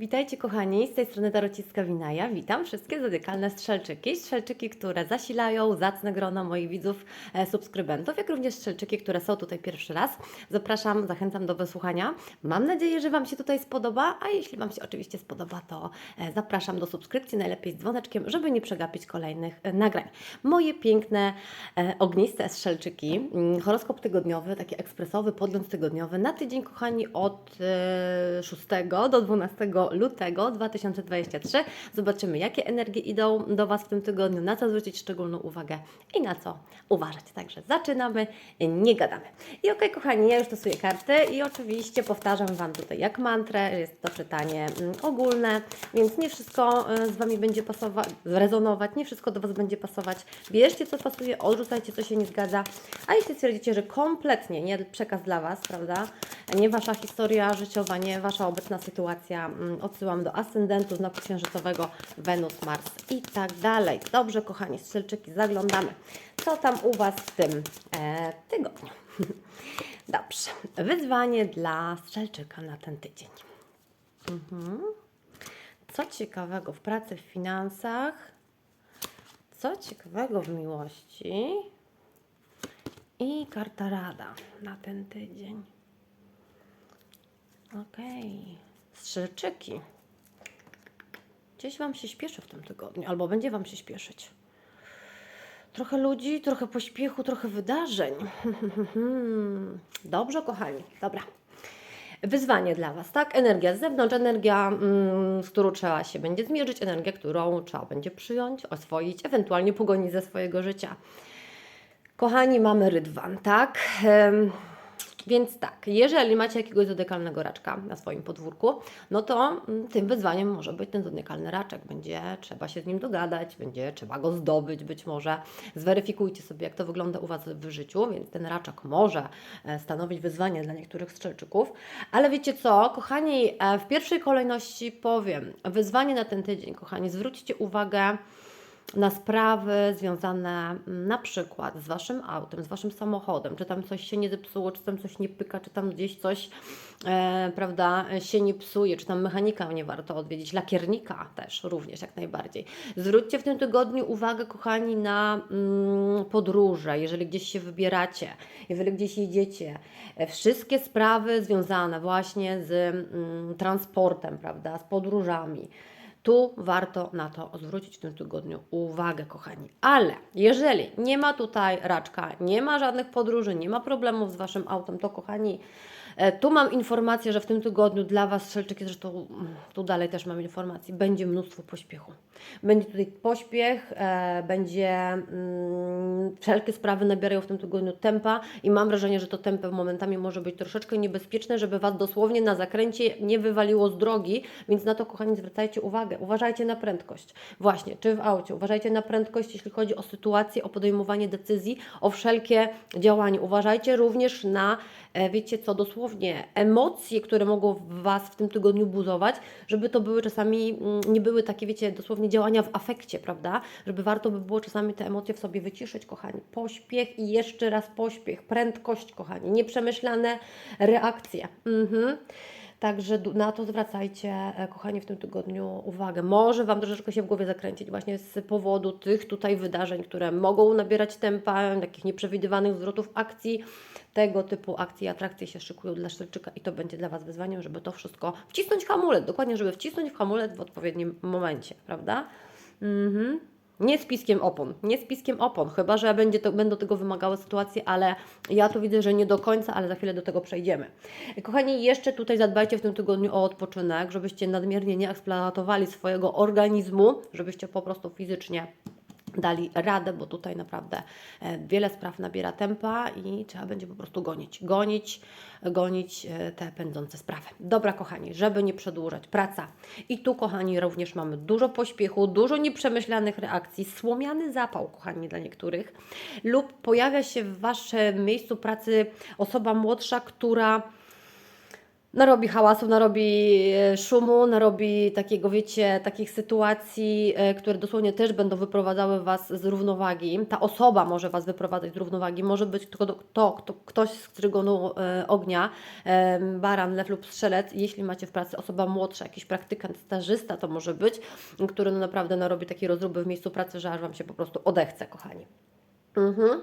Witajcie kochani, z tej strony Tarociska Winaja. Witam wszystkie zadykalne strzelczyki. Strzelczyki, które zasilają zacne grono moich widzów, e, subskrybentów, jak również strzelczyki, które są tutaj pierwszy raz. Zapraszam, zachęcam do wysłuchania. Mam nadzieję, że Wam się tutaj spodoba, a jeśli Wam się oczywiście spodoba, to e, zapraszam do subskrypcji, najlepiej z dzwoneczkiem, żeby nie przegapić kolejnych e, nagrań. Moje piękne, e, ogniste strzelczyki, mm, horoskop tygodniowy, taki ekspresowy, podgląd tygodniowy na tydzień, kochani, od e, 6 do 12 lutego 2023. Zobaczymy, jakie energie idą do Was w tym tygodniu, na co zwrócić szczególną uwagę i na co uważać. Także zaczynamy, nie gadamy. I okej, kochani, ja już stosuję karty i oczywiście powtarzam Wam tutaj jak mantrę, jest to czytanie mm, ogólne, więc nie wszystko e, z Wami będzie pasować, rezonować, nie wszystko do Was będzie pasować. Bierzcie co pasuje, odrzucajcie co się nie zgadza, a jeśli stwierdzicie, że kompletnie nie przekaz dla Was, prawda, nie Wasza historia życiowa, nie Wasza obecna sytuacja, mm, odsyłam do ascendentu, znaku księżycowego, Wenus, Mars i tak dalej. Dobrze, kochani, strzelczyki, zaglądamy. Co tam u Was w tym e, tygodniu? Dobrze. Wyzwanie dla strzelczyka na ten tydzień. Mhm. Co ciekawego w pracy, w finansach? Co ciekawego w miłości? I karta rada na ten tydzień. Okej. Strzelczyki. Gdzieś Wam się śpieszy w tym tygodniu, albo będzie Wam się śpieszyć. Trochę ludzi, trochę pośpiechu, trochę wydarzeń. Dobrze, kochani. Dobra. Wyzwanie dla Was, tak? Energia z zewnątrz, energia, mm, z którą trzeba się będzie zmierzyć, energia, którą trzeba będzie przyjąć, oswoić, ewentualnie pogonić ze swojego życia. Kochani, mamy rydwan, tak? Więc tak, jeżeli macie jakiegoś zodykalnego raczka na swoim podwórku, no to mm, tym wyzwaniem może być ten zodykalny raczek. Będzie trzeba się z nim dogadać, będzie trzeba go zdobyć być może. Zweryfikujcie sobie, jak to wygląda u Was w życiu, więc ten raczek może e, stanowić wyzwanie dla niektórych strzelczyków. Ale wiecie co, kochani, e, w pierwszej kolejności powiem, wyzwanie na ten tydzień, kochani, zwróćcie uwagę na sprawy związane mm, na przykład z Waszym autem, z Waszym samochodem, czy tam coś się nie zepsuło, czy tam coś nie pyka, czy tam gdzieś coś, e, prawda, się nie psuje, czy tam mechanika nie warto odwiedzić, lakiernika też również jak najbardziej. Zwróćcie w tym tygodniu uwagę, kochani, na mm, podróże, jeżeli gdzieś się wybieracie, jeżeli gdzieś jedziecie. E, Wszystkie sprawy związane właśnie z mm, transportem, prawda, z podróżami. Tu warto na to zwrócić w tym tygodniu uwagę, kochani. Ale jeżeli nie ma tutaj raczka, nie ma żadnych podróży, nie ma problemów z Waszym autem, to kochani, tu mam informację, że w tym tygodniu dla Was, strzelczyki, zresztą mm, tu dalej też mam informację, będzie mnóstwo pośpiechu. Będzie tutaj pośpiech, e, będzie mm, wszelkie sprawy nabierają w tym tygodniu tempa i mam wrażenie, że to tempo momentami może być troszeczkę niebezpieczne, żeby Was dosłownie na zakręcie nie wywaliło z drogi, więc na to, kochani, zwracajcie uwagę. Uważajcie na prędkość. Właśnie, czy w aucie. Uważajcie na prędkość, jeśli chodzi o sytuację, o podejmowanie decyzji, o wszelkie działania. Uważajcie również na, e, wiecie co, dosłownie emocje, które mogą Was w tym tygodniu buzować, żeby to były czasami, mm, nie były takie, wiecie, dosłownie działania w afekcie, prawda? Żeby warto by było czasami te emocje w sobie wyciszyć, kochani. Pośpiech i jeszcze raz pośpiech, prędkość, kochani, nieprzemyślane reakcje. Mhm. Także na to zwracajcie, e, kochani, w tym tygodniu uwagę. Może Wam troszeczkę się w głowie zakręcić właśnie z powodu tych tutaj wydarzeń, które mogą nabierać tempa, takich nieprzewidywanych zwrotów akcji. Tego typu akcje i atrakcje się szykują dla Szczelczyka i to będzie dla Was wyzwaniem, żeby to wszystko wcisnąć w hamulec, dokładnie, żeby wcisnąć w hamulec w odpowiednim momencie, prawda? Mhm. Nie z piskiem opon, nie z piskiem opon, chyba że będzie to, będą tego wymagały sytuacje, ale ja tu widzę, że nie do końca, ale za chwilę do tego przejdziemy. Kochani, jeszcze tutaj zadbajcie w tym tygodniu o odpoczynek, żebyście nadmiernie nie eksploatowali swojego organizmu, żebyście po prostu fizycznie dali radę, bo tutaj naprawdę e, wiele spraw nabiera tempa i trzeba będzie po prostu gonić, gonić, gonić e, te pędzące sprawy. Dobra, kochani, żeby nie przedłużać, praca. I tu, kochani, również mamy dużo pośpiechu, dużo nieprzemyślanych reakcji, słomiany zapał, kochani, dla niektórych, lub pojawia się w Waszym miejscu pracy osoba młodsza, która narobi hałasu, narobi e, szumu, narobi takiego, wiecie, takich sytuacji, e, które dosłownie też będą wyprowadzały Was z równowagi. Ta osoba może Was wyprowadzać z równowagi, może być to, to, kto, ktoś z trygonu e, ognia, e, baran, lew lub strzelec, jeśli macie w pracy osoba młodsza, jakiś praktykant, stażysta to może być, który no naprawdę narobi takiej rozruby w miejscu pracy, że aż Wam się po prostu odechce, kochani. Mhm.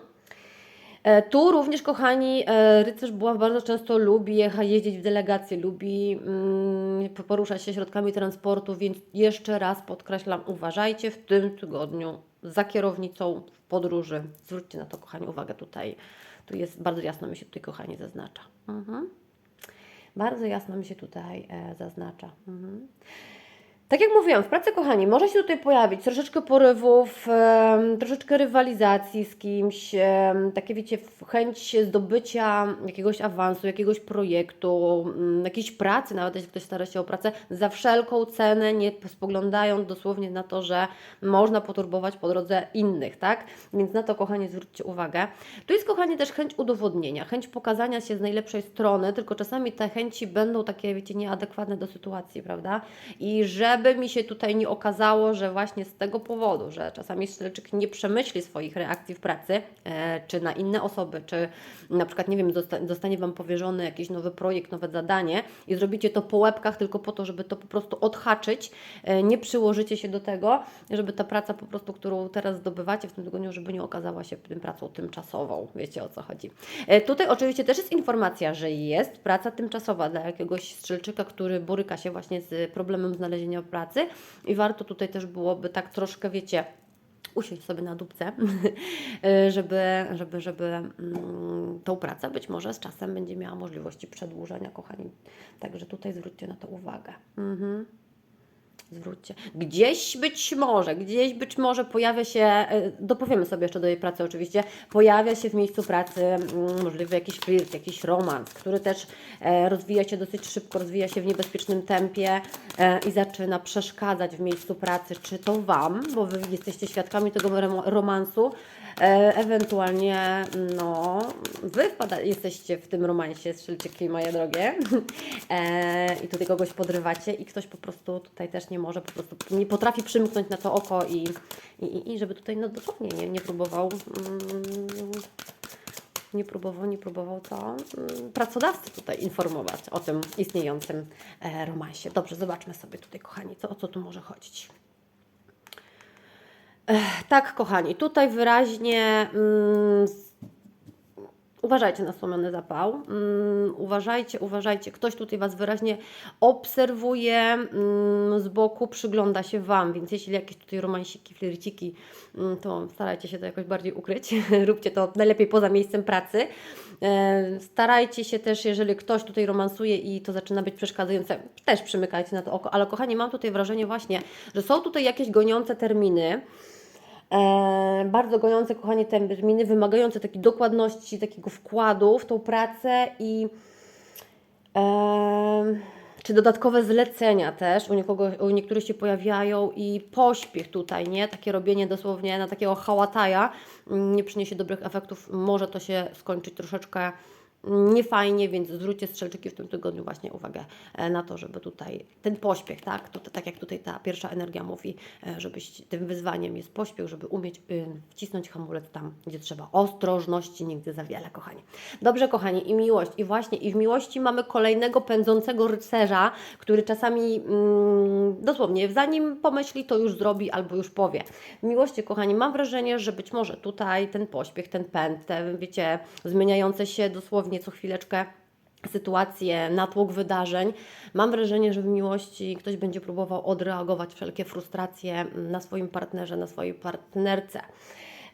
E, Tu również, kochani, e, rycerz Buław bardzo często lubi jechać, jeździć w delegacje, lubi mm, poruszać się środkami transportu, więc jeszcze raz podkreślam, uważajcie w tym tygodniu za kierownicą w podróży. Zwróćcie na to, kochani, uwagę tutaj. Tu jest bardzo jasno mi się tutaj, kochani, zaznacza. Mhm. Bardzo jasno mi się tutaj e, zaznacza. Mhm. Tak jak mówiłam, w pracy, kochani, może się tutaj pojawić troszeczkę porywów, troszeczkę rywalizacji z kimś, takie wiecie, chęć zdobycia jakiegoś awansu, jakiegoś projektu, mm, jakiejś pracy, nawet jeśli ktoś stara się o pracę, za wszelką cenę, nie spoglądając dosłownie na to, że można poturbować po drodze innych, tak? Więc na to, kochani, zwróćcie uwagę. Tu jest, kochani, też chęć udowodnienia, chęć pokazania się z najlepszej strony, tylko czasami te chęci będą takie, wiecie, nieadekwatne do sytuacji, prawda? I żeby mi się tutaj nie okazało, że właśnie z tego powodu, że czasami strzelczyk nie przemyśli swoich reakcji w pracy, e, czy na inne osoby, czy na przykład, nie wiem, zosta- zostanie Wam powierzony jakiś nowy projekt, nowe zadanie i zrobicie to po łebkach tylko po to, żeby to po prostu odhaczyć, e, nie przyłożycie się do tego, żeby ta praca po prostu, którą teraz zdobywacie w tym tygodniu, żeby nie okazała się tym pracą tymczasową. Wiecie o co chodzi. E, Tutaj oczywiście też jest informacja, że jest praca tymczasowa dla jakiegoś strzelczyka, który boryka się właśnie z problemem znalezienia pracy i warto tutaj też byłoby tak troszkę, wiecie, usiąść sobie na dupce, żeby, żeby, żeby mm, tą pracę być może z czasem będzie miała możliwości przedłużenia, kochani. Także tutaj zwróćcie na to uwagę. Mhm. Zwróćcie. Gdzieś być może, gdzieś być może pojawia się, e, dopowiemy sobie jeszcze do jej pracy oczywiście, pojawia się w miejscu pracy mm, możliwy jakiś flirt, jakiś romans, który też e, rozwija się dosyć szybko, rozwija się w niebezpiecznym tempie e, i zaczyna przeszkadzać w miejscu pracy, czy to Wam, bo Wy jesteście świadkami tego romansu, ewentualnie no, Wy wpada, jesteście w tym romansie, strzelczyki moje drogie. I tutaj kogoś podrywacie i ktoś po prostu tutaj też nie może, po prostu nie potrafi przymknąć na to oko i, i, i- żeby tutaj no dosłownie nie, nie próbował mm, nie próbował, nie próbował co? Mm, Pracodawcy tutaj informować o tym istniejącym e, romansie. Dobrze, zobaczmy sobie tutaj, kochani, co, o co tu może chodzić. Ech, tak, kochani, tutaj wyraźnie mm, uważajcie na słomiony zapał. Mm, uważajcie, uważajcie. Ktoś tutaj Was wyraźnie obserwuje mm, z boku, przygląda się Wam, więc jeśli jakieś tutaj romansiki, flirciki, mm, to starajcie się to jakoś bardziej ukryć. Róbcie to najlepiej poza miejscem pracy. E, Starajcie się też, jeżeli ktoś tutaj romansuje i to zaczyna być przeszkadzające, też przymykajcie na to oko. Ale kochani, mam tutaj wrażenie właśnie, że są tutaj jakieś goniące terminy. E, bardzo goniące, kochanie, terminy, wymagające takiej dokładności, takiego wkładu w tą pracę i e, czy dodatkowe zlecenia też u, niekogo, u niektórych się pojawiają i pośpiech tutaj, nie? Takie robienie dosłownie na takiego hałataja mm, nie przyniesie dobrych efektów. Może to się skończyć troszeczkę niefajnie, więc zwróćcie strzelczyki w tym tygodniu właśnie uwagę e, na to, żeby tutaj ten pośpiech, tak, to, tak jak tutaj ta pierwsza energia mówi, e, żebyś tym wyzwaniem jest pośpiech, żeby umieć y, wcisnąć hamulec tam, gdzie trzeba. Ostrożności nigdy za wiele, kochani. Dobrze, kochani, i miłość. I właśnie, i w miłości mamy kolejnego pędzącego rycerza, który czasami mm, dosłownie, zanim pomyśli, to już zrobi albo już powie. W miłości, kochani, mam wrażenie, że być może tutaj ten pośpiech, ten pęd, te, wiecie, zmieniające się dosłownie co chwileczkę sytuacje, natłok wydarzeń. Mam wrażenie, że w miłości ktoś będzie próbował odreagować wszelkie frustracje na swoim partnerze, na swojej partnerce.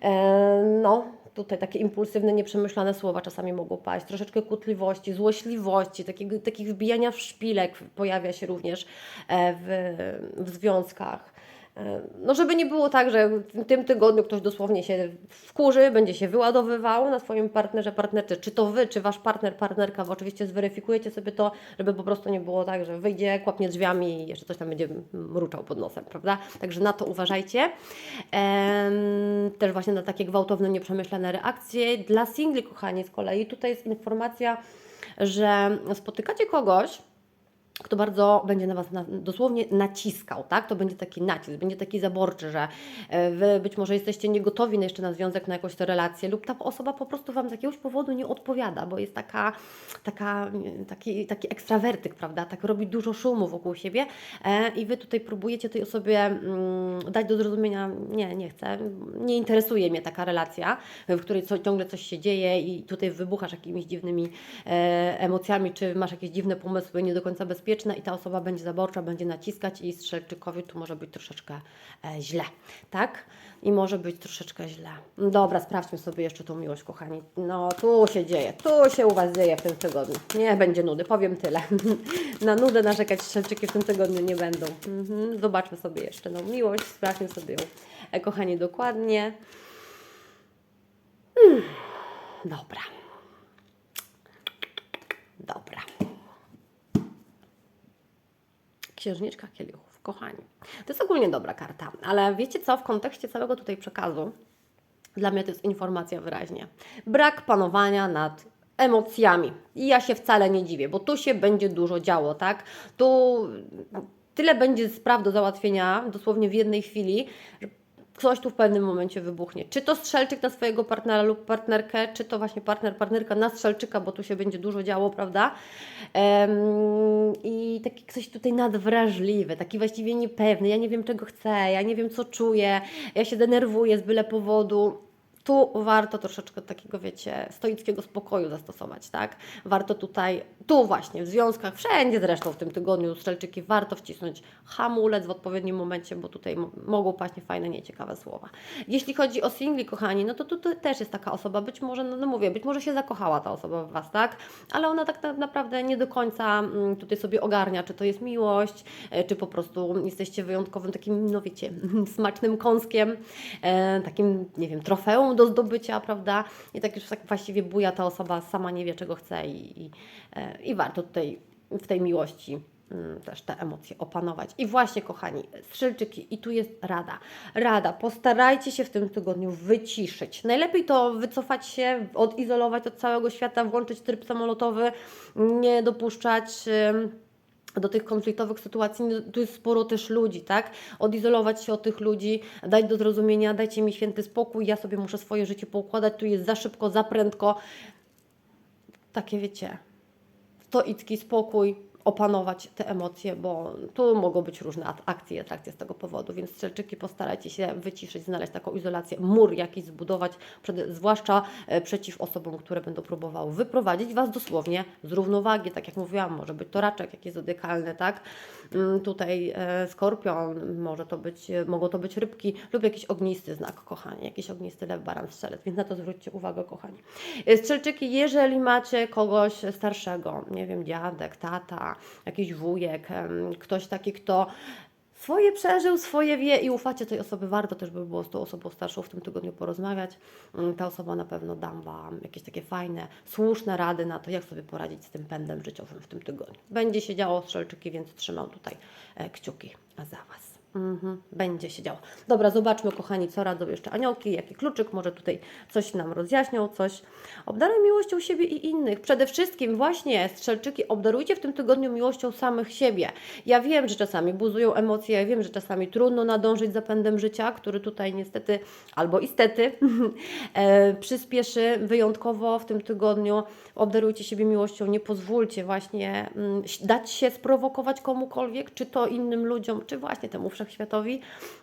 E, No, tutaj takie impulsywne, nieprzemyślane słowa czasami mogą paść, troszeczkę kłótliwości, złośliwości, takiego, takich wbijania w szpilek pojawia się również e, w, w związkach. No, żeby nie było tak, że w tym tygodniu ktoś dosłownie się wkurzy, będzie się wyładowywał na swoim partnerze, partnerce, czy to Wy, czy Wasz partner, partnerka, bo oczywiście zweryfikujecie sobie to, żeby po prostu nie było tak, że wyjdzie, kłapnie drzwiami i jeszcze coś tam będzie mruczał pod nosem, prawda? Także na to uważajcie. Em, też właśnie na takie gwałtowne, nieprzemyślane reakcje. Dla singli, kochani, z kolei tutaj jest informacja, że spotykacie kogoś, kto bardzo będzie na Was na, dosłownie naciskał, tak? To będzie taki nacisk, będzie taki zaborczy, że e, Wy być może jesteście niegotowi na jeszcze na związek, na jakąś tę relację lub ta osoba po prostu Wam z jakiegoś powodu nie odpowiada, bo jest taka, taka, taki, taki ekstrawertyk, prawda? Tak robi dużo szumu wokół siebie e, i Wy tutaj próbujecie tej osobie mm, dać do zrozumienia, nie, nie chcę, nie interesuje mnie taka relacja, w której co, ciągle coś się dzieje i tutaj wybuchasz jakimiś dziwnymi e, emocjami, czy masz jakieś dziwne pomysły, nie do końca bezpieczne i ta osoba będzie zaborcza, będzie naciskać i strzelczykowi tu może być troszeczkę e, źle, tak? I może być troszeczkę źle. Dobra, sprawdźmy sobie jeszcze tą miłość, kochani. No, tu się dzieje, tu się u Was dzieje w tym tygodniu. Nie będzie nudy, powiem tyle. Na nudę narzekać strzelczyki w tym tygodniu nie będą. Mhm. Zobaczmy sobie jeszcze no, miłość, sprawdźmy sobie ją, e, kochani, dokładnie. Mm. Dobra. Dobra. Księżniczka kielichów, kochani. To jest ogólnie dobra karta, ale wiecie co, w kontekście całego tutaj przekazu, dla mnie to jest informacja wyraźnie. Brak panowania nad emocjami. I ja się wcale nie dziwię, bo tu się będzie dużo działo, tak? Tu tyle będzie spraw do załatwienia, dosłownie w jednej chwili, coś tu w pewnym momencie wybuchnie. Czy to strzelczyk na swojego partnera lub partnerkę, czy to właśnie partner, partnerka na strzelczyka, bo tu się będzie dużo działo, prawda? Em, I taki ktoś tutaj nadwrażliwy, taki właściwie niepewny, ja nie wiem czego chcę, ja nie wiem co czuję, ja się denerwuję z byle powodu. Tu warto troszeczkę takiego, wiecie, stoickiego spokoju zastosować, tak? Warto tutaj, tu właśnie, w związkach, wszędzie zresztą w tym tygodniu strzelczyki, warto wcisnąć hamulec w odpowiednim momencie, bo tutaj mo- mogą paść niefajne, nieciekawe słowa. Jeśli chodzi o singli, kochani, no to tu tu też jest taka osoba, być może, no, no mówię, być może się zakochała ta osoba w Was, tak? Ale ona tak na- naprawdę nie do końca mm, tutaj sobie ogarnia, czy to jest miłość, e, czy po prostu jesteście wyjątkowym takim, no wiecie, smacznym kąskiem, e, takim, nie wiem, trofeum do zdobycia, prawda? I tak już tak właściwie buja ta osoba, sama nie wie czego chce i, i, e, i warto tutaj w tej miłości mm, też te emocje opanować. I właśnie, kochani, strzelczyki, i tu jest rada. Rada, postarajcie się w tym tygodniu wyciszyć. Najlepiej to wycofać się, odizolować od całego świata, włączyć tryb samolotowy, nie dopuszczać. ym, do tych konfliktowych sytuacji, no, tu jest sporo też ludzi, tak? Odizolować się od tych ludzi, dać do zrozumienia, dajcie mi święty spokój, ja sobie muszę swoje życie poukładać, tu jest za szybko, za prędko. Takie wiecie, stoicki spokój, opanować te emocje, bo tu mogą być różne akcje i atrakcje z tego powodu, więc strzelczyki postarajcie się wyciszyć, znaleźć taką izolację, mur jakiś zbudować, przed, zwłaszcza e, przeciw osobom, które będą próbowały wyprowadzić Was dosłownie z równowagi, tak jak mówiłam, może być to raczek jakiś zodyakalny, tak? Mm, Tutaj e, skorpion, może to być, e, mogą to być rybki lub jakiś ognisty znak, kochani, jakiś ognisty lew, baran, strzelec, więc na to zwróćcie uwagę, kochani. Strzelczyki, jeżeli macie kogoś starszego, nie wiem, dziadek, tata, jakiś wujek, ktoś taki, kto swoje przeżył, swoje wie i ufacie tej osoby, warto też by było z tą osobą starszą w tym tygodniu porozmawiać. Mm, Ta osoba na pewno dam Wam jakieś takie fajne, słuszne rady na to, jak sobie poradzić z tym pędem życiowym w tym tygodniu. Będzie się działo strzelczyki, więc trzymam tutaj e, kciuki za Was. Mhm, będzie się działo. Dobra, zobaczmy, kochani, co radzą jeszcze aniołki, jaki kluczyk, może tutaj coś nam rozjaśnią, coś. Obdaruj miłością siebie i innych. Przede wszystkim właśnie, strzelczyki, obdarujcie w tym tygodniu miłością samych siebie. Ja wiem, że czasami buzują emocje, ja wiem, że czasami trudno nadążyć za pędem życia, który tutaj niestety, albo istety, e, przyspieszy wyjątkowo w tym tygodniu. Obdarujcie siebie miłością, nie pozwólcie właśnie mm, dać się sprowokować komukolwiek, czy to innym ludziom, czy właśnie temu wszechświatowi.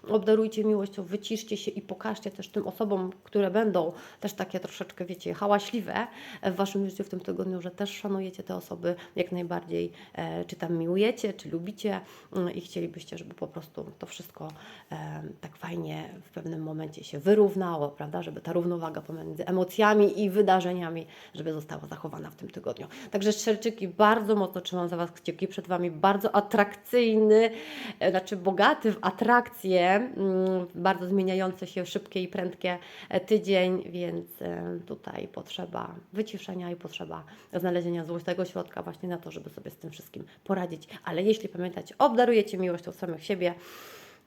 Obdarujcie miłością, wyciszcie się i pokażcie też tym osobom, które będą też takie troszeczkę, wiecie, hałaśliwe w Waszym życiu w tym tygodniu, że też szanujecie te osoby jak najbardziej, e, czy tam miłujecie, czy lubicie mm, i chcielibyście, żeby po prostu to wszystko e, tak fajnie w pewnym momencie się wyrównało, prawda, żeby ta równowaga pomiędzy emocjami i wydarzeniami, żeby została zachowana w tym tygodniu. Także Strzelczyki, bardzo mocno trzymam za Was kciuki, przed Wami bardzo atrakcyjny, e, znaczy bogaty w atrakcje, mm, bardzo zmieniające się, szybkie i prędkie e, tydzień, więc e, tutaj potrzeba wyciszenia i potrzeba znalezienia złotego środka właśnie na to, żeby sobie z tym wszystkim poradzić. Ale jeśli pamiętacie, obdarujecie miłością samych siebie,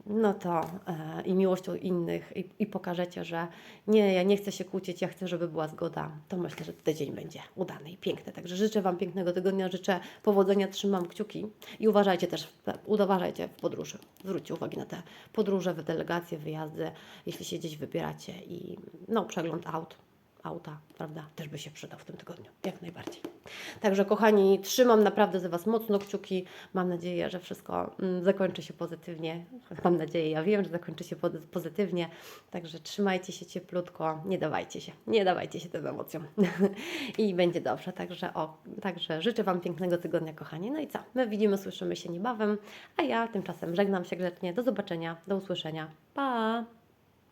no to e, i miłością innych i, i pokażecie, że nie, ja nie chcę się kłócić, ja chcę, żeby była zgoda, to myślę, że ten dzień będzie udany i piękny. Także życzę Wam pięknego tygodnia, życzę powodzenia, trzymam kciuki i uważajcie też, uważajcie w podróży. Zwróćcie uwagę na te podróże, delegacje, wyjazdy, jeśli się gdzieś wybieracie i no, przegląd aut, auta, prawda, też by się przydał w tym tygodniu, jak najbardziej. Także kochani, trzymam naprawdę za Was mocno kciuki. Mam nadzieję, że wszystko mm, zakończy się pozytywnie. Mam nadzieję, ja wiem, że zakończy się pozy- pozytywnie. Także trzymajcie się cieplutko, nie dawajcie się, nie dawajcie się tym emocjom. I będzie dobrze. Także, o, także życzę Wam pięknego tygodnia, kochani. No i co? My widzimy, słyszymy się niebawem, a ja tymczasem żegnam się grzecznie. Do zobaczenia, do usłyszenia. Pa!